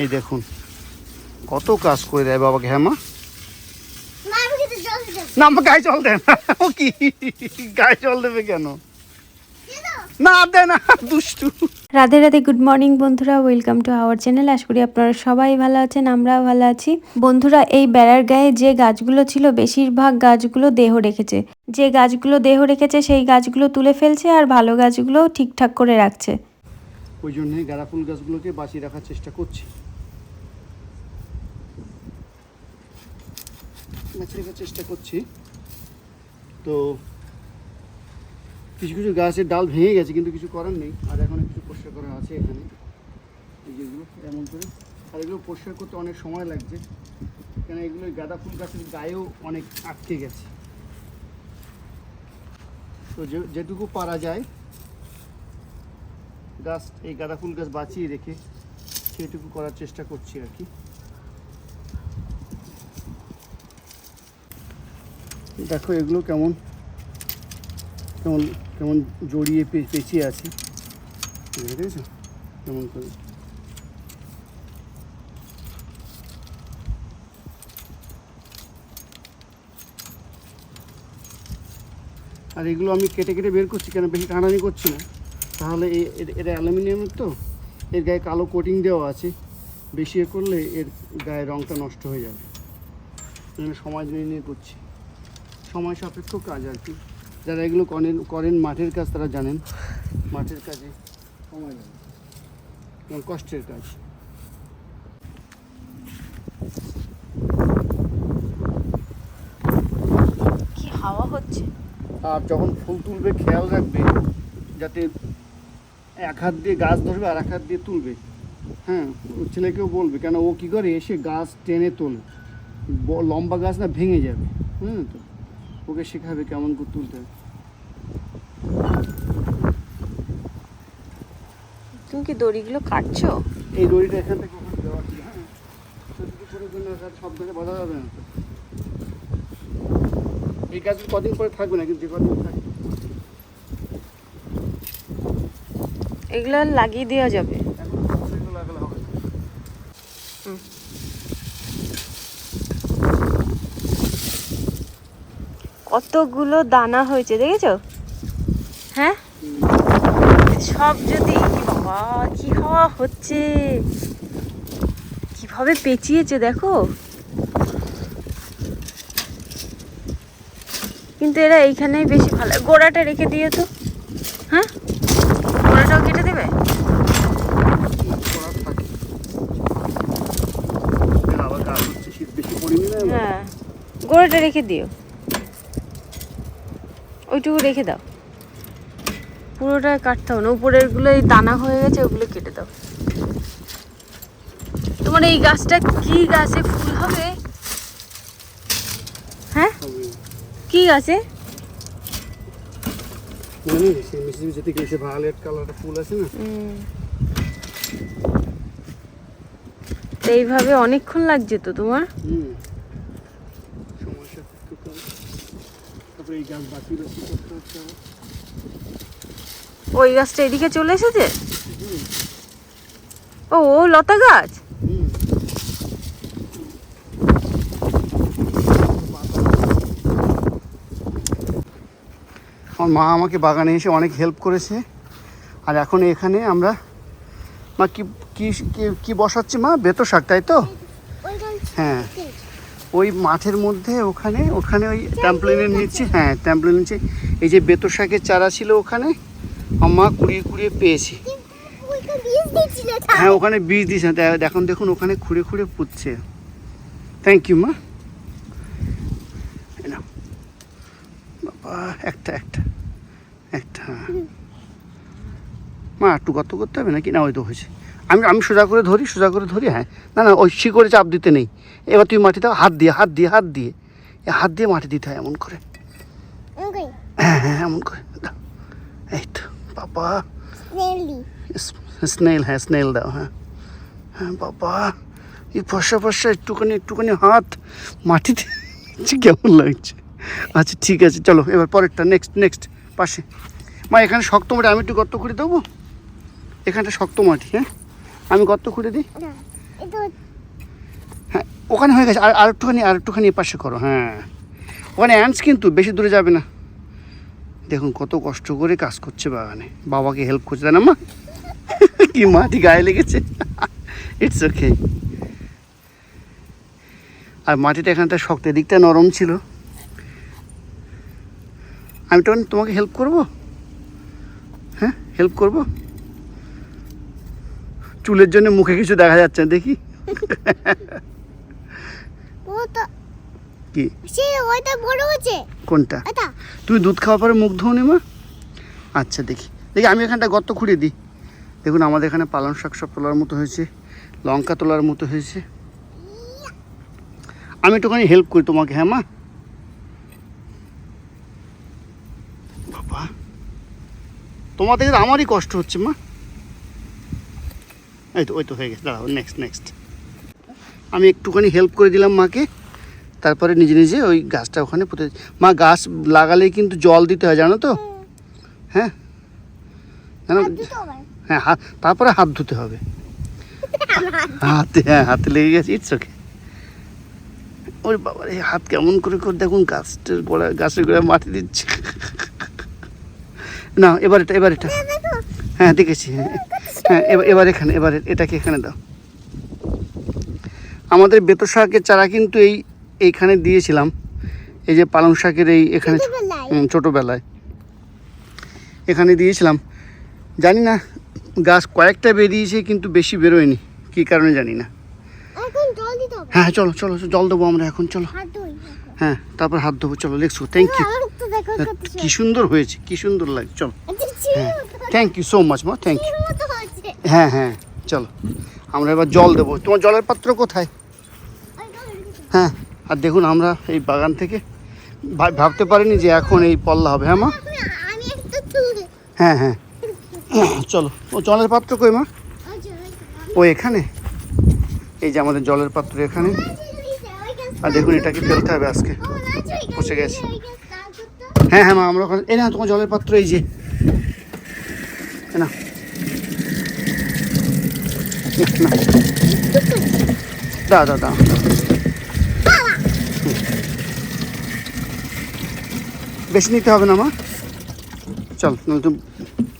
এই দেখুন কত কাজ করে দেয় বাবাকে হ্যাঁ মা? মা আমি কিন্তু জল দিতে না আমার গায়ে জল দেয় না। ও কি? গায়ে জল দেবে কেন? না দেয় না দুষ্টু। রাধে রাধে গুড মর্নিং বন্ধুরা ওয়েলকাম টু আওয়ার চ্যানেল আশা করি আপনারা সবাই ভালো আছেন আমরাও ভালো আছি। বন্ধুরা এই বেড়ার গায়ে যে গাছগুলো ছিল বেশিরভাগ গাছগুলো দেহ রেখেছে। যে গাছগুলো দেহ রেখেছে সেই গাছগুলো তুলে ফেলছে আর ভালো গাছগুলো ঠিকঠাক করে রাখছে। ওই জন্যই গাঁদা ফুল গাছগুলোকে বাঁচিয়ে রাখার চেষ্টা করছি। বাঁচিয়ে রাখার চেষ্টা করছি। তো কিছু কিছু গাছের ডাল ভেঙে গেছে, কিন্তু কিছু করার নেই। আর এখনও কিছু পরিষ্কার করা আছে এখানে। এই যেগুলো এমন করে। আর এগুলো পরিষ্কার করতে অনেক সময় লাগছে। কেন এগুলো গাঁদা ফুল গাছের গায়েও অনেক আটকে গেছে। তো যেটুকু পারা যায় গাছ এই গাঁদা ফুল গাছ বাঁচিয়ে রেখে সেটুকু করার চেষ্টা করছি আর কি। দেখো, এগুলো কেমন? কেমন কেমন জড়িয়ে পেঁচিয়ে আছে। দেখেছ কেমন করে? আর এগুলো আমি কেটে কেটে বের করছি কেন? বেশি টানানি করছি না। তাহলে এটা অ্যালুমিনিয়ামের তো? এর গায়ে কালো কোটিং দেওয়া আছে। বেশি এ করলে এর গায়ে রঙটা নষ্ট হয়ে যাবে। সময় নিয়ে নিয়ে করছি। সময় সাপেক্ষ কাজ আর কি। যারা এগুলো করেন করেন মাঠের কাজ তারা জানেন। মাঠের কাজে সময় লাগে এবং কষ্টের কাজ। কি হাওয়া হচ্ছে? আর যখন ফুল তুলবে খেয়াল রাখবে যাতে এক হাত দিয়ে গাছ ধরবে আর এক হাত দিয়ে তুলবে। হ্যাঁ ওর ছেলেকেও বলবে কেন ও কী করে? এসে গাছ টেনে তোলে। লম্বা গাছ না ভেঙে যাবে। হুম তো ওকে শেখাবে কেমন করে তুলতে তুমি কি দড়িগুলো কাটছো? এই দড়িটা এখান থেকে ওখানে দেওয়া ছিল হ্যাঁ। সেদিকে করে জন্য গাছ সব গাছে বাঁধা যাবে না এই গাছ কদিন পরে থাকবে না কিন্তু যে কদিন থাকবে। এগুলো লাগিয়ে দেওয়া যাবে এখন সেগুলো লাগালে হবে না। কতগুলো দানা হয়েছে দেখেছ? হ্যাঁ? সব যদি কি বাবা কি হাওয়া হচ্ছে? কীভাবে পেঁচিয়েছে দেখো? কিন্তু এরা এইখানেই বেশি ভালো গোড়াটা রেখে দিয়ে তো। হ্যাঁ? গোড়াটাও কেটে দেবে? হ্যাঁ। গোড়াটা রেখে দিও। ওইটুকু রেখে দাও। পুরোটা কাটতে হবে না উপরেরগুলো এই দানা হয়ে গেছে ওগুলো কেটে দাও। তোমার এই গাছটা কি গাছে ফুল হবে? হ্যাঁ। কি গাছে? মনে এইভাবে অনেকক্ষণ লাগছে তো তোমার? হুম সমস্যা একটু কম তারপরে এই গাছ বাকি রয়েছে করতে হচ্ছে ওই গাছটা এদিকে চলে এসেছে? ও ও লতা গাছ? আমার মা আমাকে বাগানে এসে অনেক হেল্প করেছে। আর এখন এখানে আমরা মা কি কি কি- কি বসাচ্ছি মা? বেতো শাক তাই তো? হ্যাঁ। ওই মাঠের মধ্যে ওখানে ওখানে ওই ট্যাম্পলিনের নিচে হ্যাঁ ট্যাম্পলিনের নিচে এই যে বেতো শাকের চারা ছিল ওখানে আমার মা কুড়িয়ে কুড়িয়ে পেয়েছি। হ্যাঁ ওখানে বীজ দিয়েছে। তা- এখন দেখুন ওখানে খুঁড়ে খুঁড়ে পুঁতছে। থ্যাংক ইউ মা। বাবা একটা একটা একটা। মা একটু গত করতে হবে নাকি? না ওই তো হয়েছে। আমি আমি সোজা করে ধরি সোজা করে ধরি হ্যাঁ। না না ওই শিকড়ে চাপ দিতে নেই। এবার তুমি মাটি দাও হাত দিয়ে হাত দিয়ে হাত দিয়ে এ হাত দিয়ে মাটি দিতে হয় এমন করে। হ্যাঁ হ্যাঁ এমন করে। দাও। এই তো বাবা। স্নেলি হ্যাঁ স্নেল দাও হ্যাঁ। হ্যাঁ বাবা। এই ফসা ফসা একটুখানি একটুখানি হাত মাটিতে। যে কেমন লাগছে? আচ্ছা ঠিক আছে চলো এবার পরেরটা নেক্সট নেক্সট পাশে। মা এখানে শক্ত মাটি আমি একটু গর্ত করে দেবো? এখানটা শক্ত মাটি হ্যাঁ? আমি গর্ত খুঁড়ে দিই? হ্যাঁ ওখানে হয়ে গেছে। আর আর একটুখানি আর একটুখানি পাশে করো হ্যাঁ। ওখানে অ্যান্টস কিন্তু বেশি দূরে যাবে না। দেখুন কত কষ্ট করে কাজ করছে বাগানে। বাবাকে হেল্প করছে তাই না মা? কি মাটি গায়ে লেগেছে। ইটস ওকে আর মাটিটা এখানটা শক্ত এদিকটা নরম ছিল। আমি তখন তোমাকে হেল্প করব? হ্যাঁ হেল্প করব? চুলের জন্য মুখে কিছু দেখা যাচ্ছে না দেখি। কি? কোনটা? তুমি দুধ খাওয়ার পরে মুখ ধোনি মা? আচ্ছা দেখি। দেখি আমি এখানটা গর্ত খুঁড়ে দিই। দেখুন আমাদের এখানে পালং শাক সব তোলার মতো হয়েছে লঙ্কা তোলার মতো হয়েছে। আমি একটুখানি হেল্প করি তোমাকে হ্যাঁ মা? বাবা। থেকে আমারই কষ্ট হচ্ছে মা। এই তো ওই তো হয়ে গেছে। দাঁড়াও নেক্সট নেক্সট আমি একটুখানি হেল্প করে দিলাম মাকে তারপরে নিজে নিজে ওই গাছটা ওখানে পুঁতে মা গাছ লাগালে কিন্তু জল দিতে হয় জানো তো? হ্যাঁ? জানো? হ্যাঁ হাত তারপরে হাত ধুতে হবে। হাতে হ্যাঁ হাতে লেগে গেছে ইটস ওকে। ওই বাবার এই হাত কেমন করে করে দেখুন গাছটার গোড়া গাছের গোড়ায় মাটি দিচ্ছে। না এবার এটা এবার এটা। হ্যাঁ দেখেছি হ্যাঁ। হ্যাঁ এবার এবার এখানে এবার এটাকে এখানে দাও। আমাদের বেতো শাকের চারা কিন্তু এই এইখানে দিয়েছিলাম। এই যে পালং শাকের এই এখানে ছোটোবেলায়। এখানে দিয়েছিলাম। জানি না গাছ কয়েকটা বেরিয়েছে কিন্তু বেশি বেরোয়নি। কী কারণে জানি না। হ্যাঁ চলো চলো জল দেবো আমরা এখন চলো। হ্যাঁ তারপর হাত ধোবো চলো লেখছো থ্যাংক ইউ কি সুন্দর হয়েছে কি সুন্দর লাগে চলো। হ্যাঁ থ্যাংক ইউ সো মাচ মা থ্যাংক ইউ হ্যাঁ হ্যাঁ চলো। আমরা এবার জল দেবো। তোমার জলের পাত্র কোথায়? হ্যাঁ আর দেখুন আমরা এই বাগান থেকে ভাবতে পারিনি যে এখন এই পল্লা হবে হ্যাঁ মা? হ্যাঁ হ্যাঁ। চলো। ও জলের পাত্র কই, মা? ও এখানে? এই যে আমাদের জলের পাত্র এখানে। আর দেখুন এটাকে ফেলতে হবে আজকে। বসে গেছে। হ্যাঁ হ্যাঁ মা, আমরা এই না তোমার জলের পাত্র, এই যে। না। দাও দাও দাও। বেশি নিতে হবে না মা। চল তুমি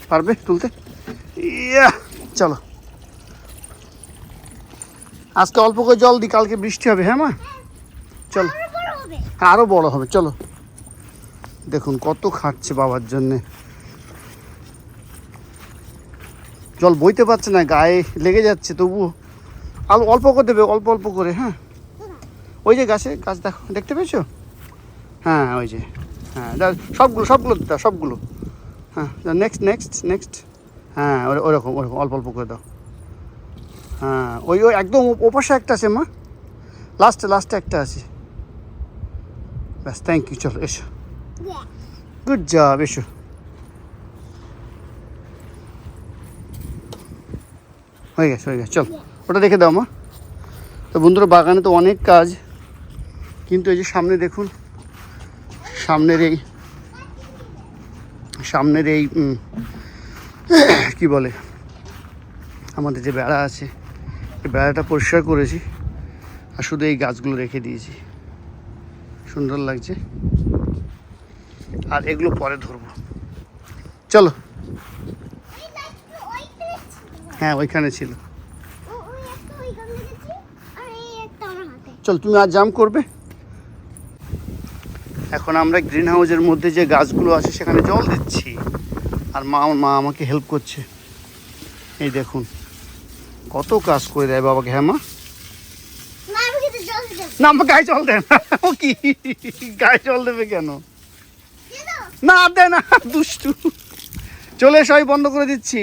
পারবে তুলতে? ইয়া চলো। আজকে অল্প করে জল দিই কালকে বৃষ্টি হবে হ্যাঁ মা? চলো। আরও বড় হবে। চলো। দেখুন কত খাটছে বাবার জন্যে। জল বইতে পারছে না গায়ে লেগে যাচ্ছে তবুও আর অল্প করে দেবে অল্প অল্প করে হ্যাঁ? ওই যে গাছে গাছ দেখো দেখতে পেয়েছ? হ্যাঁ ওই যে হ্যাঁ সবগুলো সবগুলো দাও সবগুলো। হ্যাঁ নেক্সট নেক্সট নেক্সট হ্যাঁ ওই- ওরকম ওরকম অল্প অল্প করে দাও। হ্যাঁ ওই ওই একদম ওপাশে একটা আছে মা। লাস্টে লাস্টে একটা আছে। ব্যাস থ্যাংক ইউ চলো এসো। গুড জব এসো। হয়ে গেছে হয়ে গেছে, চল। ওটা দেখে দাও মা। তো বন্ধুরা, বাগানে তো অনেক কাজ, কিন্তু এই যে সামনে দেখুন, সামনের এই সামনের এই কি বলে, আমাদের যে বেড়া আছে, এই বেড়াটা পরিষ্কার করেছি আর শুধু এই গাছগুলো রেখে দিয়েছি। সুন্দর লাগছে। আর এগুলো পরে ধরবো। চলো। হ্যাঁ ওইখানে ছিল। চল তুমি আর জাম করবে? এখন আমরা গ্রিন হাউসের মধ্যে যে গাছগুলো আছে সেখানে জল দিচ্ছি। আর মা মা আমাকে হেল্প করছে। এই দেখুন কত কাজ করে দেয় বাবাকে হ্যাঁ মা? না আমার গায়ে জল দেয় না। ও কি? গায়ে জল দেবে কেন? না দেয় না দুষ্টু। চলে আমি বন্ধ করে দিচ্ছি।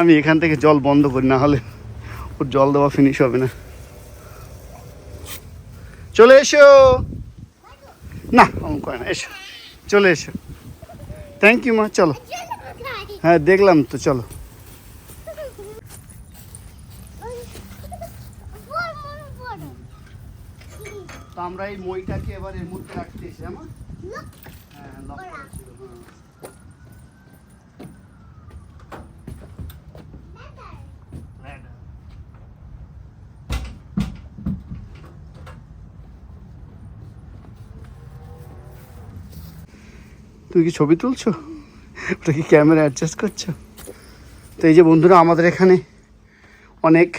আমি এখান থেকে জল বন্ধ করি, না হলে ওর জল দেওয়া ফিনিশ হবে না। চলে এসো। না করে না, এসো। চলে এসো। থ্যাংক ইউ মা, চলো। হ্যাঁ দেখলাম তো, চলো। তো আমরা এই মইটাকে এবার এর মধ্যে রাখতে এসে আমার হ্যাঁ লক করা ছিল, হ্যাঁ। তুমি কি ছবি তুলছো? ওটা কি ক্যামেরা অ্যাডজাস্ট করছ? তো এই যে বন্ধুরা আমাদের এখানে অনেক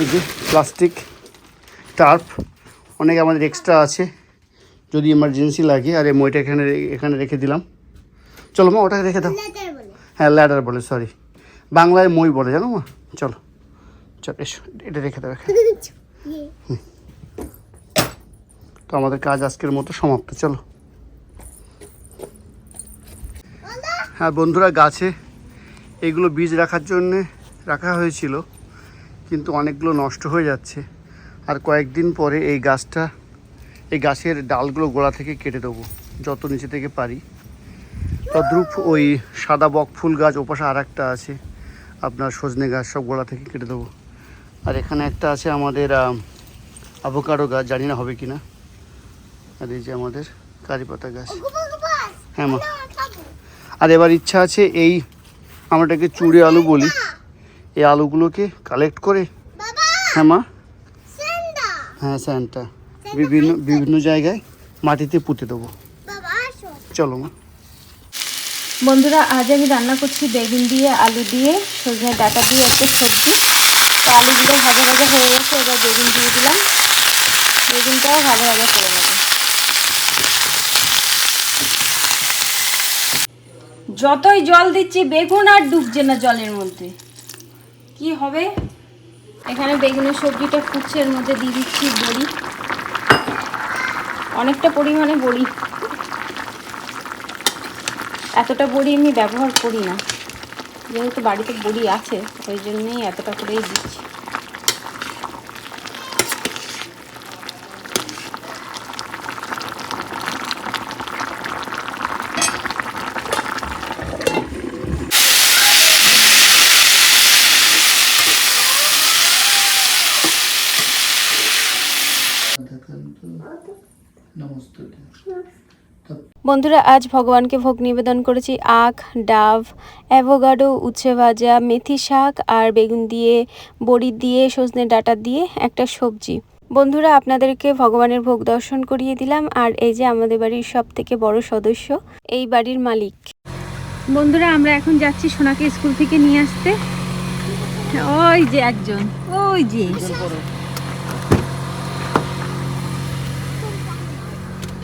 এই যে প্লাস্টিক টার্প অনেক আমাদের এক্সট্রা আছে। যদি এমার্জেন্সি লাগে আর এই মইটা এখানে এখানে রেখে দিলাম। চলো মা ওটাকে রেখে দাও। হ্যাঁ ল্যাডার বলে সরি বাংলায় মই বলে জানো মা? চলো। চল এসো এটা রেখে দাও এখানে। ইয়ে। তো আমাদের কাজ আজকের মতো সমাপ্ত চলো। হ্যাঁ বন্ধুরা গাছে এগুলো বীজ রাখার জন্যে রাখা হয়েছিল কিন্তু অনেকগুলো নষ্ট হয়ে যাচ্ছে। আর কয়েকদিন পরে এই গাছটা এই গাছের ডালগুলো গোড়া থেকে কেটে দেবো যত নিচে থেকে পারি। তদ্রূপ ওই সাদা বক ফুল গাছ ওপাশে আর একটা আছে আপনার সজনে গাছ সব গোড়া থেকে কেটে দেবো। আর এখানে একটা আছে আমাদের আভোকাডো গাছ জানি না হবে কি না আর এই যে আমাদের কারি পাতা গাছ। হ্যাঁ মা। আর এবার ইচ্ছা আছে এই আমরা এটাকে চুড়ে আলু বলি। এই আলুগুলোকে কালেক্ট করে। হ্যাঁ মা? হ্যাঁ স্যান্টা বিভিন্ন বিভিন্ন জায়গায় মাটিতে পুঁতে দেবো। চলো মা। বন্ধুরা আজ আমি রান্না করছি বেগুন দিয়ে আলু দিয়ে সজনে ডাটা দিয়ে একটা সবজি। তো আলুগুলো ভাজা ভাজা হয়ে গেছে এবার বেগুন দিয়ে দিলাম। বেগুনটাও ভাজা ভাজা করে নেব যতই জল দিচ্ছি, বেগুন আর ডুবছে না জলের মধ্যে। কি হবে? এখানে বেগুনের সবজিটা এর মধ্যে দিয়ে দিচ্ছি বড়ি। অনেকটা পরিমাণে বড়ি। এতটা বড়ি আমি ব্যবহার করি না। যেহেতু বাড়িতে বড়ি আছে, ওই জন্যই এতটা করেই দিচ্ছি। বন্ধুরা আজ ভগবানকে ভোগ নিবেদন করেছি। আখ ডাব অ্যাভোগাডো উচ্ছে ভাজা মেথি শাক আর বেগুন দিয়ে বড়ি দিয়ে সজনে ডাঁটা দিয়ে একটা সবজি। বন্ধুরা আপনাদেরকে ভগবানের ভোগ দর্শন করিয়ে দিলাম। আর এই যে আমাদের বাড়ির সব থেকে বড় সদস্য এই বাড়ির মালিক। বন্ধুরা আমরা এখন যাচ্ছি সোনাকে স্কুল থেকে নিয়ে আসতে। ওই যে একজন ওই যে।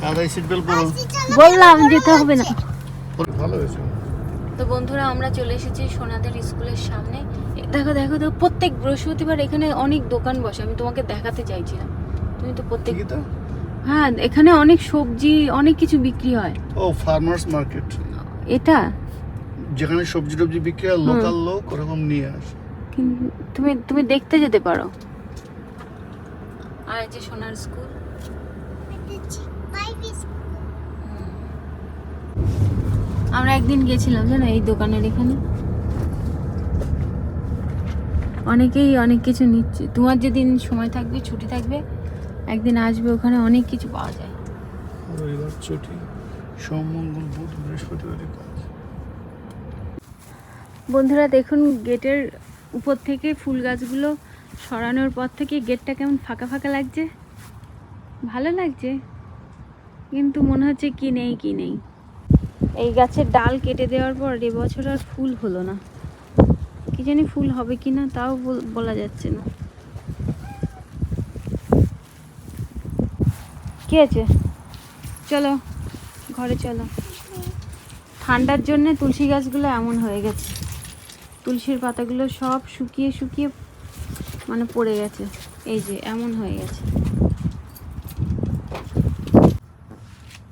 তাড়াতাড়ি সিট বেল্ট পরো বললাম যেতে হবে না। ভালো হয়েছে। তো বন্ধুরা আমরা চলে এসেছি সোনাদের স্কুলের সামনে। দেখো দেখো দেখো প্রত্যেক বৃহস্পতিবার এখানে অনেক দোকান বসে। আমি তোমাকে দেখাতে চাইছিলাম। তুমি তো প্রত্যেক হ্যাঁ এখানে অনেক সবজি অনেক কিছু বিক্রি হয়। ও ফার্মার্স মার্কেট এটা? যেখানে সবজি টবজি বিক্রি হয় লোকাল লোক ওরকম নিয়ে আসে। তুমি তুমি দেখতে যেতে পারো। আর এই যে সোনার স্কুল আমরা একদিন গেছিলাম জানো এই দোকানের এখানে? অনেকেই অনেক কিছু নিচ্ছে। তোমার যেদিন সময় থাকবে ছুটি থাকবে একদিন আসবে ওখানে অনেক কিছু পাওয়া যায়। রবিবার ছুটি। সোম মঙ্গল বুধ বৃহস্পতিবারের কাজ। বন্ধুরা দেখুন গেটের উপর থেকে ফুল গাছগুলো সরানোর পর থেকে গেটটা কেমন ফাঁকা ফাঁকা লাগছে। ভালো লাগছে। কিন্তু মনে হচ্ছে কি নেই কি নেই। এই গাছের ডাল কেটে দেওয়ার পর এবছর আর ফুল হলো না। কি জানি ফুল হবে কি না তাও বল- যাচ্ছে না। কি আছে? চলো, ঘরে চলো। ঠান্ডার জন্য তুলসী গাছগুলো এমন হয়ে গেছে। তুলসীর পাতাগুলো সব শুকিয়ে শুকিয়ে মানে পড়ে গেছে। এই যে, এমন হয়ে গেছে।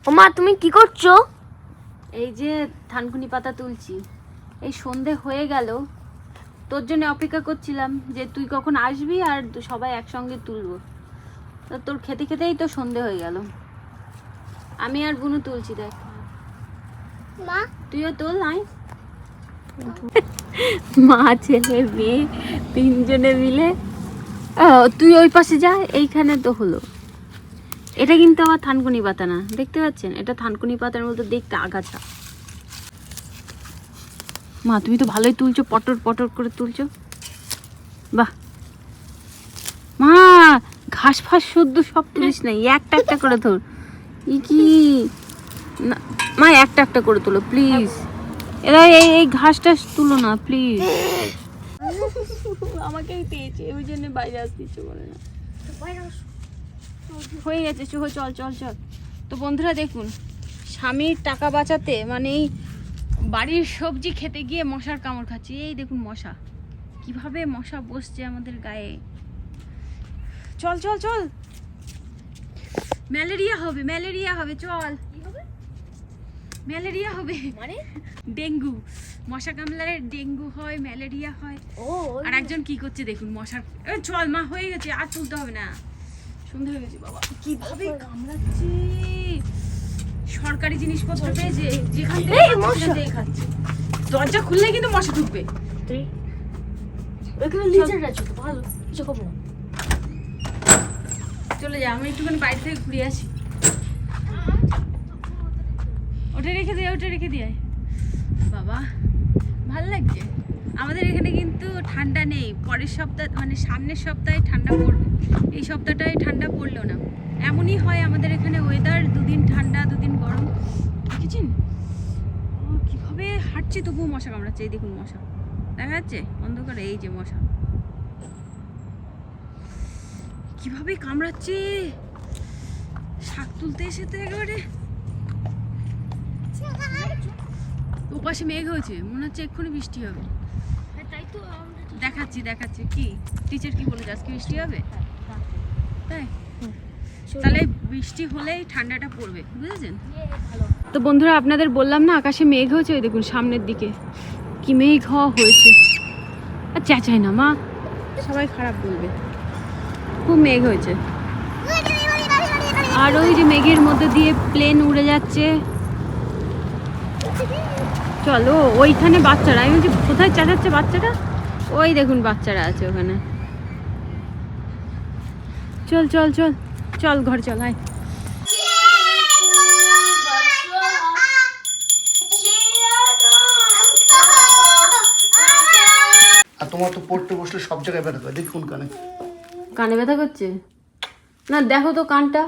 ওমা, তুমি কি করছ? এই যে থানকুনি পাতা তুলছি এই সন্ধে হয়ে গেল। তোর জন্য অপেক্ষা করছিলাম যে তুই কখন আসবি আর সবাই একসঙ্গে তুলবো। তো তোর খেতে খেতেই তো সন্ধে হয়ে গেল। আমি আর বুনু তুলছি দেখ। মা? তুইও তোল নাই মা ছেলে মেয়ে তিনজনে মিলে তুই ওই পাশে যা এইখানে তো হলো। এটা কিন্তু আমার থানকুনি পাতা না দেখতে পাচ্ছেন? এটা থানকুনি পাতার মতো দেখতে আগাছা। মা তুমি তো ভালোই তুলছো পটর পটর করে তুলছো। বাহ। মা ঘাস ফাস শুদ্ধ সব তুলিস না একটা একটা করে ধর। ই কি? না মা একটা একটা করে তোলো প্লিজ এরা এই এই ঘাসটা তুলো না প্লিজ আমাকেই পেয়েছে ওই জন্য বাইরে আসতে ইচ্ছে করে না। হয়ে গেছে চো চল চল চল। তো বন্ধুরা দেখুন স্বামীর টাকা বাঁচাতে মানে এই বাড়ির সবজি খেতে গিয়ে মশার কামড় খাচ্ছি। এই দেখুন মশা কীভাবে মশা বসছে আমাদের গায়ে। চল চল চল। ম্যালেরিয়া হবে ম্যালেরিয়া হবে চল। ম্যালেরিয়া হবে। মানে? ডেঙ্গু মশা কামড়ালে ডেঙ্গু হয় ম্যালেরিয়া হয়। ও আর একজন কি করছে দেখুন মশার চল মা হয়ে গেছে আর তুলতে হবে না। সন্ধে হয়ে গেছে বাবা। কীভাবে কামড়াচ্ছে? সরকারি জিনিসপত্র পেয়েছে যেখান থেকে। সেখান খাচ্ছে। দরজা খুললে কিন্তু মশা ঢুকবে। চলে। যা আমি একটুখানি বাইরে থেকে ঘুরে আসি। ওটা রেখে দিয়ে ওটা রেখে দিয়ে বাবা ভালো লাগছে? আমাদের এখানে কিন্তু ঠান্ডা নেই। পরের সপ্তাহ মানে সামনের সপ্তাহে ঠান্ডা পড়বে। এই সপ্তাহটায় ঠান্ডা পড়ল না। এমনই হয় আমাদের এখানে ওয়েদার দুদিন ঠান্ডা, দুদিন গরম। দেখেছেন? কীভাবে হাঁটছে তবুও মশা কামড়াচ্ছে। এই দেখুন মশা। দেখা যাচ্ছে? অন্ধকারে এই যে মশা। কীভাবে কামড়াচ্ছে? শাক তুলতে এসে তো একেবারে। ওপাশে মেঘ হয়েছে। মনে হচ্ছে এক্ষুনি বৃষ্টি হবে হ্যাঁ, তাই তো আমরা তো- দেখাচ্ছি দেখাচ্ছি। কি? টিচার কি বলেছে আজকে বৃষ্টি হবে? তাই? তাহলে বৃষ্টি হলেই ঠান্ডাটা পড়বে, বুঝেছেন? তো বন্ধুরা, আপনাদের বললাম না, আকাশে মেঘ হয়েছে? ওই দেখুন, সামনের দিকে। কি মেঘ হওয়া হয়েছে? আর চেঁচাই না, মা। সবাই খারাপ বলবে। খুব মেঘ হয়েছে। আর ওই যে মেঘের মধ্যে দিয়ে প্লেন উড়ে যাচ্ছে। চলো, ওইখানে বাচ্চারা, আমি বলছি, কোথায় চেঁচাচ্ছে বাচ্চাটা? ওই দেখুন বাচ্চারা আছে ওখানে। চল চল চল চল ঘর চল আয়। তোমার তো পড়তে বসলে সব জায়গায় ব্যথা করে। দেখুন কানে কানে। ব্যথা করছে? না দেখো তো কানটা।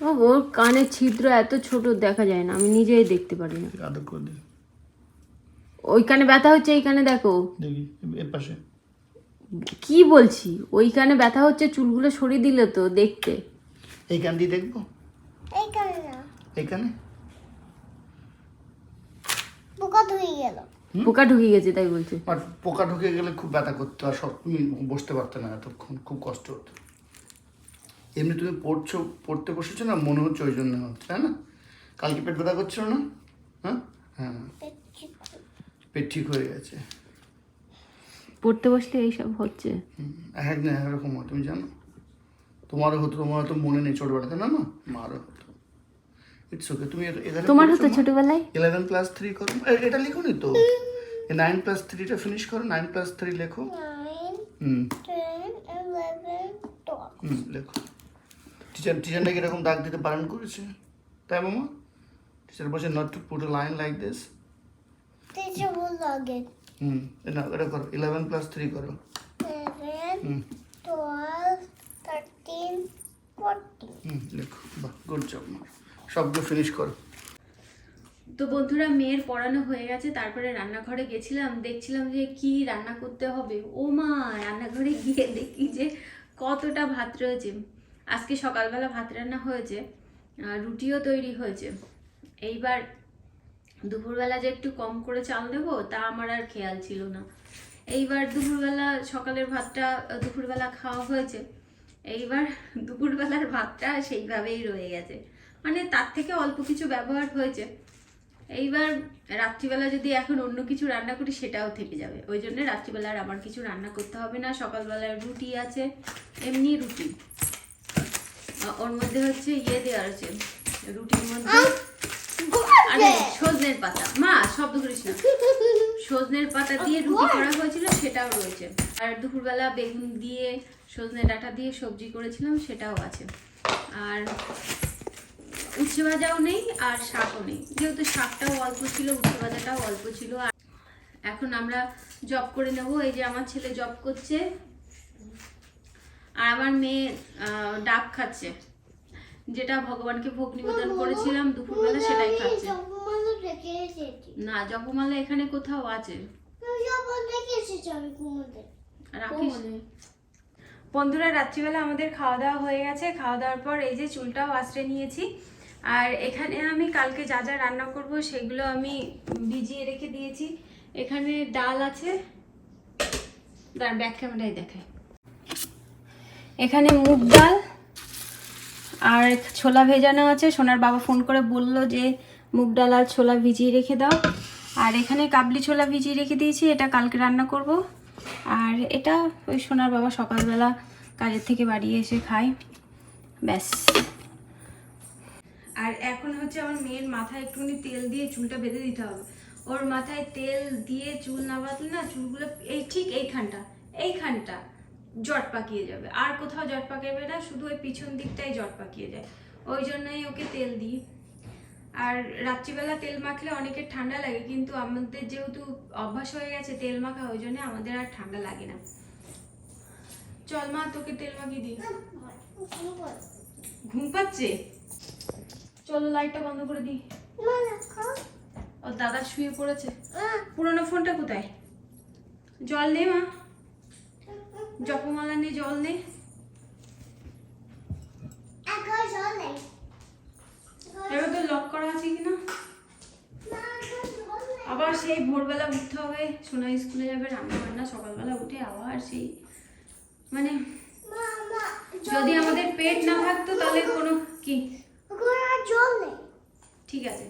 ও ওর কানের ছিদ্র এত ছোট দেখা যায় না। আমি নিজেই দেখতে পারি না। আদর করে দিই ওই কানে ব্যথা হচ্ছে এইখানে দেখো। পাশে। কি বলছি? ওইখানে ব্যথা হচ্ছে চুলগুলো সরিয়ে দিলে তো দেখতে। এইখান দিয়ে দেখব? এইখানে না। এইখানে? পোকা ধুয়ে গেল। পোকা ঢুকে গেছে তাই বলছে। আর পোকা ঢুকে গেলে খুব ব্যথা করতো আর সব তুমি বসতে পারতে না এতক্ষণ খুব কষ্ট হতো। এমনি তুমি পড়ছো পড়তে বসেছো না মনে হচ্ছে ওই জন্য হচ্ছে তাই না? কালকে পেট ব্যথা করছিল না? হ্যাঁ? হ্যাঁ। পেট ঠিক হয়ে গেছে। পড়তে বসতে এইসব হচ্ছে। হুম, এক না এরকম হয় তুমি জানো? তোমারও হতো তোমার হয়তো মনে নেই ছোটবেলাতে না মা? মারও হতো। ইটস ওকে তুমি তোমার হতো ছোটবেলায়? ইলেভেন প্লাস থ্রি করো। এটা লিখো নি তো নাইন প্লাস থ্রিটা ফিনিশ করো নাইন প্লাস থ্রি লেখো। হুম। হুম লেখো। টিচার টিচার নাকি এরকম দাগ দিতে বারণ করেছে? তাই মামা? টিচার বলছে not to put line like this teacher বলল আগে হুম না এটা করো ইলেভেন প্লাস থ্রি করো। হুম। টুয়েলভ থার্টিন ফোরটিন হুম লেখো বাহ গুড জব সবগুলো ফিনিশ করো। তো বন্ধুরা মেয়ের পড়ানো হয়ে গেছে তারপরে রান্নাঘরে গেছিলাম দেখছিলাম যে কি রান্না করতে হবে। ও মা রান্নাঘরে গিয়ে দেখি যে কতটা ভাত রয়েছে। আজকে সকালবেলা ভাত রান্না হয়েছে আর রুটিও তৈরি হয়েছে। এইবার দুপুরবেলা যে একটু কম করে চাল দেবো, তা আমার আর খেয়াল ছিল না। এইবার দুপুরবেলা সকালের ভাতটা, দুপুরবেলা খাওয়া হয়েছে। এইবার দুপুরবেলার ভাতটা সেইভাবেই রয়ে গেছে। মানে তার থেকে অল্প কিছু ব্যবহার হয়েছে। এইবার রাত্রিবেলা যদি এখন অন্য কিছু রান্না করি, সেটাও থেকে যাবে। ওই জন্য রাত্রিবেলা আর আমার কিছু রান্না করতে হবে না। সকালবেলার রুটি আছে, এমনি রুটি। ওর মধ্যে হচ্ছে ইয়ে দেওয়া আছে রুটির মধ্যে আরে সজনের পাতা। মা শব্দ করিস না। সজনের পাতা দিয়ে রুটি করা হয়েছিল সেটাও রয়েছে। আর দুপুরবেলা বেগুন দিয়ে সজনে ডাঁটা দিয়ে সবজি করেছিলাম সেটাও আছে। আর উচ্ছে ভাজাও নেই আর শাকও নেই। যেহেতু শাকটাও অল্প ছিল উচ্ছে ভাজাটাও অল্প ছিল আর এখন আমরা জব করে নেব। এই যে আমার ছেলে জব করছে আর আমার মেয়ে আহ, ডাব খাচ্ছে। যেটা ভগবানকে ভোগ নিবেদন করেছিলাম দুপুরবেলা সেটাই খাচ্ছে। না জপমালা এখানে কোথাও আছে। বন্ধুরা, রাত্রিবেলা আমাদের খাওয়া দাওয়া হয়ে গেছে। খাওয়া দাওয়ার পর এই যে চুলটাও আশ্রে নিয়েছি। আর এখানে আমি কালকে যা যা রান্না করব সেগুলো আমি ভিজিয়ে রেখে দিয়েছি। এখানে ডাল আছে। দাঁড় ব্যাক ক্যামেরায় দেখায় এখানে মুগ ডাল আর ছোলা ভেজানো আছে। সোনার বাবা ফোন করে বলল যে, মুগ ডাল আর ছোলা ভিজিয়ে রেখে দাও। আর এখানে কাবলি ছোলা ভিজিয়ে রেখে দিয়েছি, এটা কালকে রান্না করব। আর এটা ওই সোনার বাবা সকালবেলা কাজের থেকে বাড়ি এসে খায়। ব্যাস। আর এখন হচ্ছে আমার মেয়ের মাথায় একটুখানি তেল দিয়ে চুলটা বেঁধে দিতে হবে। ওর মাথায় তেল দিয়ে চুল না বাঁধলে না চুলগুলো, এই ঠিক এইখানটা এইখানটা। জট পাকিয়ে যাবে। আর কোথাও জট পাকাবে না, শুধু ওই পিছন দিকটাই জট পাকিয়ে যায়। ওই জন্যই ওকে তেল দিই। আর রাত্রিবেলা তেল মাখলে অনেকের ঠান্ডা লাগে, কিন্তু আমাদের যেহেতু অভ্যাস হয়ে গেছে তেল মাখা, ওই জন্য আমাদের আর ঠান্ডা লাগে না। চল মা, তোকে তেল মাখিয়ে দিই। ঘুম পাচ্ছে? চলো লাইটটা বন্ধ করে দিই। ও দাদা শুয়ে পড়েছে। পুরোনো ফোনটা কোথায়? জল নে মা। জপমালা নে জল নে। এবার তো লক করা আছে কিনা? আবার সেই ভোরবেলা উঠতে হবে। সোনা স্কুলে যাবে রান্না বান্না সকালবেলা উঠে আবার সেই মানে যদি আমাদের পেট না থাকতো তাহলে কোনো কি? আর জল নেই। ঠিক আছে।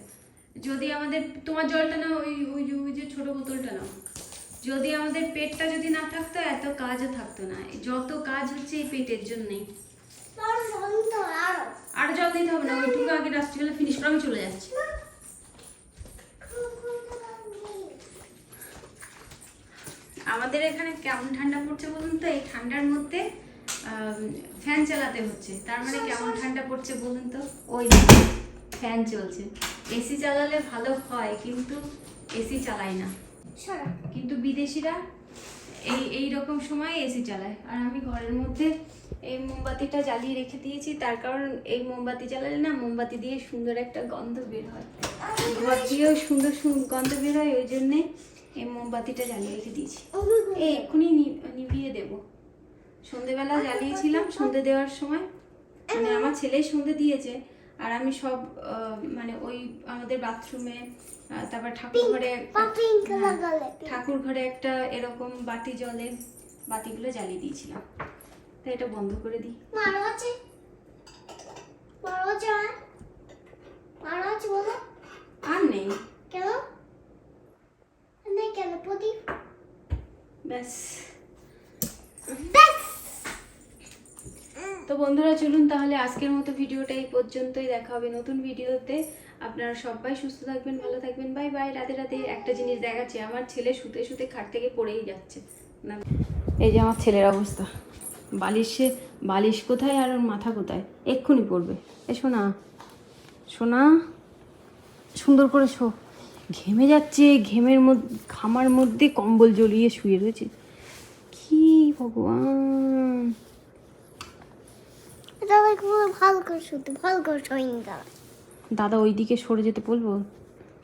যদি আমাদের তোমার জলটা নাও ওই ওই যে ওই যে ছোট বোতলটা নাও। যদি আমাদের পেটটা যদি না থাকতো এত কাজও থাকতো না। যত কাজ হচ্ছে এই পেটের জন্যই। আর জল আর। জল দিতে হবে না ওইটুকু আগে রাত্রিবেলা ফিনিশ করে আমি চলে যাচ্ছি। আমাদের এখানে কেমন ঠান্ডা পড়ছে বলুন তো? এই ঠান্ডার মধ্যে ফ্যান চালাতে হচ্ছে। তার মানে কেমন ঠান্ডা পড়ছে বলুন তো? ওই ফ্যান চলছে। এসি চালালে ভালো হয় কিন্তু এসি চালায় না। কিন্তু বিদেশিরা এই এই রকম সময় এসি চালায়। আর আমি ঘরের মধ্যে এই মোমবাতিটা জ্বালিয়ে রেখে দিয়েছি। তার কারণ এই মোমবাতি জ্বালালে না, মোমবাতি দিয়ে সুন্দর একটা গন্ধ বের হয়। ঘর দিয়েও সুন্দর গন্ধ বের হয়, ওই জন্যে এই মোমবাতিটা জ্বালিয়ে রেখে দিয়েছি। এই এক্ষুনি নিভিয়ে দেব। সন্ধেবেলা জ্বালিয়েছিলাম, সন্ধে দেওয়ার সময়। মানে আমার ছেলেই সন্ধে দিয়েছে। আর আমি সব মানে ওই আমাদের বাথরুমে তারপর ঠাকুর ঘরে হ্যাঁ, ঠাকুর ঘরে একটা এরকম বাতি জলে বাতিগুলো জ্বালিয়ে দিয়েছিলাম। তাই এটা বন্ধ করে দিই। আর নেই। কেন? নেই কেন? প্রদীপ। ব্যাস। ব্যাস। তো বন্ধুরা, চলুন তাহলে আজকের মতো ভিডিওটা এই পর্যন্তই। দেখা হবে নতুন ভিডিওতে। আপনারা সবাই সুস্থ থাকবেন, ভালো থাকবেন। Bye bye. রাতে রাতে একটা জিনিস দেখাচ্ছি, আমার ছেলে শুতে শুতে খাট থেকে পড়েই যাচ্ছে। এই যে আমার ছেলের অবস্থা। বালিশে বালিশ কোথায় আর ওর মাথা কোথায়? এক্ষুনি পড়বে। এ শোনা শোনা সুন্দর করে শো। ঘেমে যাচ্ছে, ঘেমের মধ্যে ঘামার মধ্যে কম্বল জ্বলিয়ে শুয়ে রয়েছে। কি ভগবান! ভালো করে শুতে ভালো করে শোয়নি দাদা দাদা ওইদিকে সরে যেতে বলব?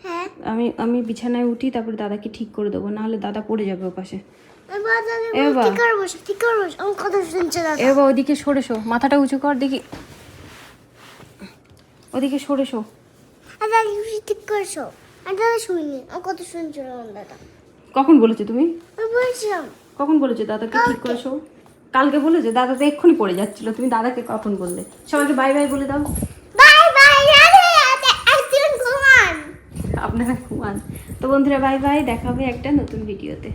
হ্যাঁ। আমি আমি বিছানায় উঠি তারপরে দাদাকে ঠিক করে দেবো নাহলে দাদা পড়ে যাবে ও পাশে। এবার ওইদিকে সরে শো মাথাটা উঁচু কর দেখি। ওদিকে সরে শো। ঠিক করে শো। আর দাদা শুনছিল আমার দাদা। কখন বলেছ তুমি? বলছিলাম। কখন বলেছ দাদাকে ঠিক করে শো? কালকে বলে যে দাদা তো এক্ষুনি পড়ে যাচ্ছিল। তুমি দাদাকে কখন বললে? সবাইকে বাই বাই বলে দাও। আপনারা ঘুমান। তো বন্ধুরা বাই বাই দেখাবে একটা নতুন ভিডিওতে